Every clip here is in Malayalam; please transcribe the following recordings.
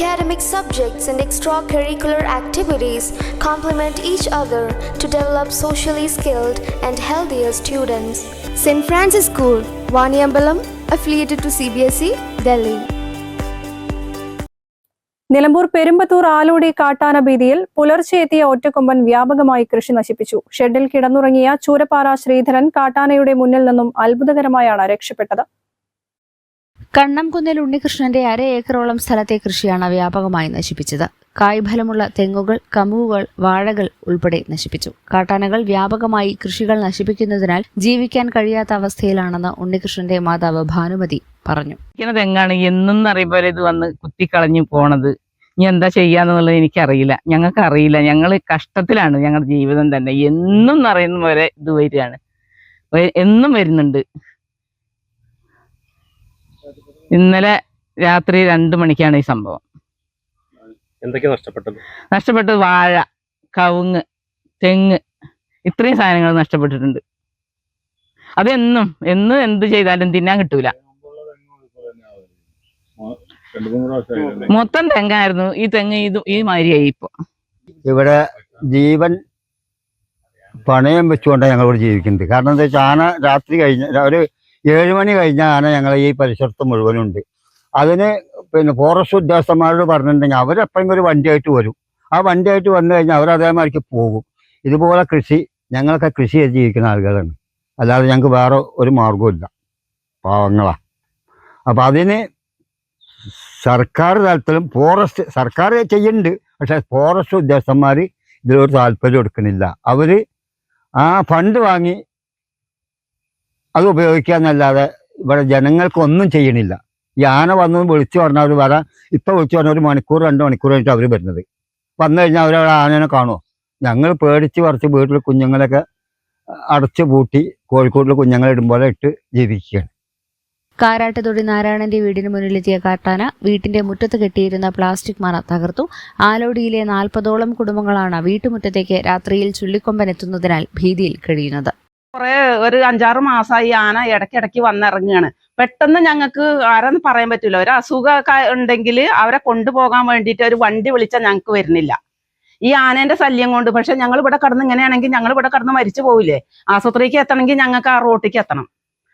Academic subjects and extracurricular activities complement each other to develop socially skilled and healthier students. St. Francis School, Vaniambalam, affiliated to CBSE, Delhi. Nilambur Perumbathur ആലോടി കാട്ടാന ഭീതിയിൽ പുലർച്ചെ എത്തിയ ഒറ്റക്കൊമ്പൻ വ്യാപകമായി കൃഷി നശിപ്പിച്ചു ഷെഡിൽ കിടന്നുറങ്ങിയ ചൂരപ്പാറ ശ്രീധരൻ കാട്ടാനയുടെ മുന്നിൽ നിന്നും അത്ഭുതകരമായാണ് രക്ഷപ്പെട്ടത് കണ്ണംകുന്നിൽ ഉണ്ണികൃഷ്ണന്റെ അര ഏക്കറോളം സ്ഥലത്തെ കൃഷിയാണ് വ്യാപകമായി നശിപ്പിച്ചത്. കായ്ഫലമുള്ള തെങ്ങുകൾ കമുകുകൾ വാഴകൾ ഉൾപ്പെടെ നശിപ്പിച്ചു. കാട്ടാനകൾ വ്യാപകമായി കൃഷികൾ നശിപ്പിക്കുന്നതിനാൽ ജീവിക്കാൻ കഴിയാത്ത അവസ്ഥയിലാണെന്ന് ഉണ്ണികൃഷ്ണന്റെ മാതാവ് ഭാനുമതി പറഞ്ഞു. തെങ്ങാണ് എന്നും അറിയുമ്പോൾ ഇത് വന്ന് കുത്തിക്കളഞ്ഞു പോണത്. ഇനി എന്താ ചെയ്യാന്നുള്ളത് എനിക്കറിയില്ല. ഞങ്ങൾക്ക് അറിയില്ല ഞങ്ങൾ കഷ്ടത്തിലാണ് ഞങ്ങളുടെ ജീവിതം തന്നെ. എന്നും അറിയുന്ന പോലെ ഇത് വരികയാണ്. എന്നും വരുന്നുണ്ട്. ഇന്നലെ രാത്രി രണ്ട് മണിക്കാണ് ഈ സംഭവം. എന്തൊക്കെയാ നഷ്ടപ്പെട്ടത്? നഷ്ടപ്പെട്ടത് വാഴ കവുങ്ങ് തെങ്ങ് ഇത്രയും സാധനങ്ങൾ നഷ്ടപ്പെട്ടിട്ടുണ്ട്. അതെന്നും എന്ന് എന്ത് ചെയ്താലും തിന്നാൻ കിട്ടൂല. മൊത്തം തെങ്ങായിരുന്നു. ഈ തെങ്ങ് ഇത് ഈ മാതിരിയായി ഇപ്പൊ. ഇവിടെ ജീവൻ പണയം വെച്ചുകൊണ്ടാണ് ഞങ്ങൾ ഇവിടെ ജീവിക്കുന്നത്. കാരണം എന്താ വെച്ചാൽ ആന രാത്രി കഴിഞ്ഞ ഒരു ഏഴ് മണി കഴിഞ്ഞാണ് ഞങ്ങൾ ഈ പരിസരത്ത് മുഴുവനുണ്ട്. അതിന് പിന്നെ ഫോറസ്റ്റ് ഉദ്യോഗസ്ഥന്മാരോട് പറഞ്ഞിട്ടുണ്ടെങ്കിൽ അവരെപ്പോഴെങ്കിലും ഒരു വണ്ടിയായിട്ട് വരും. ആ വണ്ടിയായിട്ട് വന്നു കഴിഞ്ഞാൽ അവർ അതേമാതിരിക്ക് പോകും. ഇതുപോലെ കൃഷി ഞങ്ങളൊക്കെ കൃഷി ചെയ്ത് ജീവിക്കുന്ന ആളുകളാണ്. അല്ലാതെ ഞങ്ങൾക്ക് വേറെ ഒരു മാർഗവും പാവങ്ങളാ. അപ്പം അതിന് സർക്കാർ തലത്തിലും ഫോറസ്റ്റ് സർക്കാർ ചെയ്യുന്നുണ്ട്. പക്ഷെ ഫോറസ്റ്റ് ഉദ്യോഗസ്ഥന്മാർ ഇതിലൊരു താല്പര്യം എടുക്കുന്നില്ല. അവർ ആ ഫണ്ട് വാങ്ങി അത് ഉപയോഗിക്കുക എന്നല്ലാതെ ഇവിടെ ജനങ്ങൾക്ക് ഒന്നും ചെയ്യണില്ല. ഈ ആന വന്നു വിളിച്ചു പറഞ്ഞാൽ അവർ വരാൻ ഇപ്പൊ വിളിച്ചു പറഞ്ഞാൽ ഒരു മണിക്കൂർ രണ്ട് മണിക്കൂർ കഴിഞ്ഞിട്ട് അവർ വരുന്നത്. വന്നു കഴിഞ്ഞാൽ അവർ ആനനെ കാണുമോ ഞങ്ങൾ പേടിച്ച് പറിച്ച് വീട്ടിൽ കുഞ്ഞുങ്ങളൊക്കെ അടച്ചു പൂട്ടി കോഴിക്കോട്ടിൽ കുഞ്ഞുങ്ങളെ ഇടുമ്പോലെ ഇട്ട് ജീവിക്കുകയാണ്. കാരാട്ടുതൊടി നാരായണന്റെ വീടിന് മുന്നിലെത്തിയ കാട്ടാന വീട്ടിന്റെ മുറ്റത്ത് കെട്ടിയിരുന്ന പ്ലാസ്റ്റിക് മറ തകർത്തു. ആലോടിയിലെ നാൽപ്പതോളം കുടുംബങ്ങളാണ് വീട്ടുമുറ്റത്തേക്ക് രാത്രിയിൽ ചുള്ളിക്കൊമ്പൻ എത്തുന്നതിനാൽ ഭീതിയിൽ കഴിയുന്നത്. കുറെ ഒരു അഞ്ചാറ് മാസമായി ആന ഇടയ്ക്കിടയ്ക്ക് വന്നിറങ്ങുകയാണ് പെട്ടെന്ന് ഞങ്ങൾക്ക് ആരാന്ന് പറയാൻ പറ്റില്ല ഒരു അസുഖമൊക്കെ ഉണ്ടെങ്കിൽ അവരെ കൊണ്ടുപോകാൻ വേണ്ടിയിട്ട് ഒരു വണ്ടി വിളിച്ചാൽ ഞങ്ങൾക്ക് വരുന്നില്ല. ഈ ആനേന്റെ ശല്യം കൊണ്ട്. പക്ഷെ ഞങ്ങൾ ഇവിടെ കടന്ന് ഇങ്ങനെയാണെങ്കിൽ ഞങ്ങൾ ഇവിടെ കടന്ന് മരിച്ചു പോവില്ലേ? ആശുപത്രിക്ക് എത്തണമെങ്കിൽ ഞങ്ങൾക്ക് ആ റോട്ടിക്ക് എത്തണം.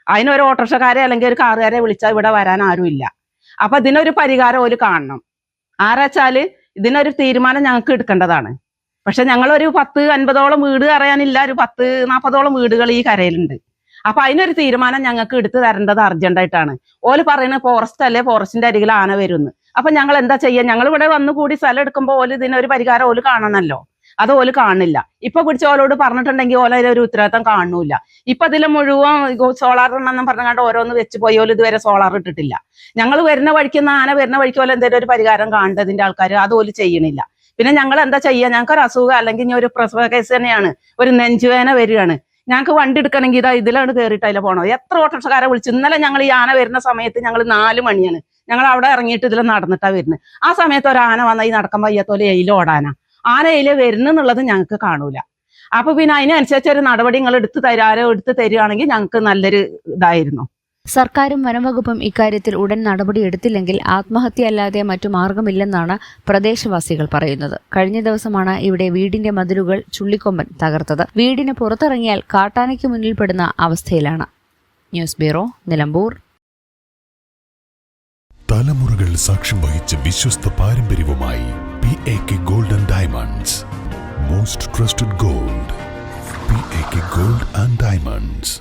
അതിന് അതിനൊരു ഓട്ടോറിക്ഷക്കാരെ അല്ലെങ്കിൽ ഒരു കാറുകാരെ വിളിച്ചാൽ ഇവിടെ വരാൻ ആരുമില്ല അപ്പൊ ഇതിനൊരു പരിഹാരം ഒരു കാണണം. ആരാച്ചാൽ ഇതിനൊരു തീരുമാനം ഞങ്ങൾക്ക് എടുക്കേണ്ടതാണ്. പക്ഷെ ഞങ്ങളൊരു പത്ത് അൻപതോളം വീട് അറിയാനില്ല ഒരു പത്ത് നാൽപ്പതോളം വീടുകൾ ഈ കരയിലുണ്ട്. അപ്പൊ അതിനൊരു തീരുമാനം ഞങ്ങൾക്ക് എടുത്തു തരേണ്ടത് അർജന്റായിട്ടാണ് ഓൽ പറയുന്നത് ഫോറസ്റ്റ് അല്ലേ ഫോറസ്റ്റിന്റെ അരികിൽ ആന വരുന്നു. അപ്പൊ ഞങ്ങൾ എന്താ ചെയ്യാ? ഞങ്ങൾ ഇവിടെ വന്നു കൂടി സ്ഥലം എടുക്കുമ്പോൾ ഓൽ ഇതിനൊരു പരിഹാരം ഓൽ കാണണമല്ലോ. അത് ഓൽ കാണില്ല. ഇപ്പൊ പിടിച്ച ഓലോട് പറഞ്ഞിട്ടുണ്ടെങ്കിൽ ഓല ഒരു ഉത്തരവാദിത്തം കാണൂല. ഇപ്പൊ അതിലെ മുഴുവൻ സോളാർ എണ്ണം പറഞ്ഞുകൊണ്ട് ഓരോന്ന് വെച്ച് പോയി ഓൽ ഇതുവരെ സോളാർ ഇട്ടിട്ടില്ല. ഞങ്ങൾ വരുന്ന വഴിക്ക് ആന വരുന്ന വഴിക്ക് ഓല എന്തെങ്കിലും ഒരു പരിഹാരം കാണേണ്ടതിന്റെ ആൾക്കാർ അത് ഓൽ ചെയ്യണില്ല. പിന്നെ ഞങ്ങൾ എന്താ ചെയ്യുക ഞങ്ങൾക്ക് ഒരു അസുഖം അല്ലെങ്കിൽ ഒരു പ്രസവ കേസ് തന്നെയാണ്. ഒരു നെഞ്ചുവേന വരികയാണ്. ഞങ്ങൾക്ക് വണ്ടി എടുക്കണമെങ്കിൽ ഇതാ ഇതിലാണ് കയറിയിട്ട് അതിലെ പോണത്. എത്ര ഓട്ടോറിക്ഷക്കാരെ വിളിച്ചു ഇന്നലെ ഞങ്ങൾ ഈ ആന വരുന്ന സമയത്ത് ഞങ്ങൾ നാല് മണിയാണ്. ഞങ്ങൾ അവിടെ ഇറങ്ങിയിട്ട് ഇതിൽ നടന്നിട്ടാണ് വരുന്നത്. ആ സമയത്ത് ഒരു ആന വന്നാൽ ഈ നടക്കാൻ വയ്യാത്തോലെ എയിൽ ഓടാന. ആന എയിൽ വരുന്നെന്നുള്ളത് ഞങ്ങൾക്ക് കാണൂല. അപ്പൊ പിന്നെ അതിനനുസരിച്ച് ഒരു നടപടി നിങ്ങൾ എടുത്ത് തരാരോ എടുത്ത് തരികയാണെങ്കിൽ ഞങ്ങൾക്ക് നല്ലൊരു ഇതായിരുന്നു. സർക്കാരും വനംവകുപ്പും ഇക്കാര്യത്തിൽ ഉടൻ നടപടിയെടുത്തില്ലെങ്കിൽ ആത്മഹത്യ അല്ലാതെ മറ്റു മാർഗമില്ലെന്നാണ് പ്രദേശവാസികൾ പറയുന്നത്. കഴിഞ്ഞ ദിവസമാണ് ഇവിടെ വീടിന്റെ മതിലുകൾ ചുള്ളിക്കൊമ്പൻ തകർത്തത്. വീടിന് പുറത്തിറങ്ങിയാൽ കാട്ടാനയ്ക്ക് മുന്നിൽപ്പെടുന്ന അവസ്ഥയിലാണ്. News bureau Nilambur. തലമുറകൾ സാക്ഷ്യം വഹിച്ച വിശ്വസ്ത പാരമ്പര്യവുമായി P A K gold and diamonds most trusted gold P A K gold and diamonds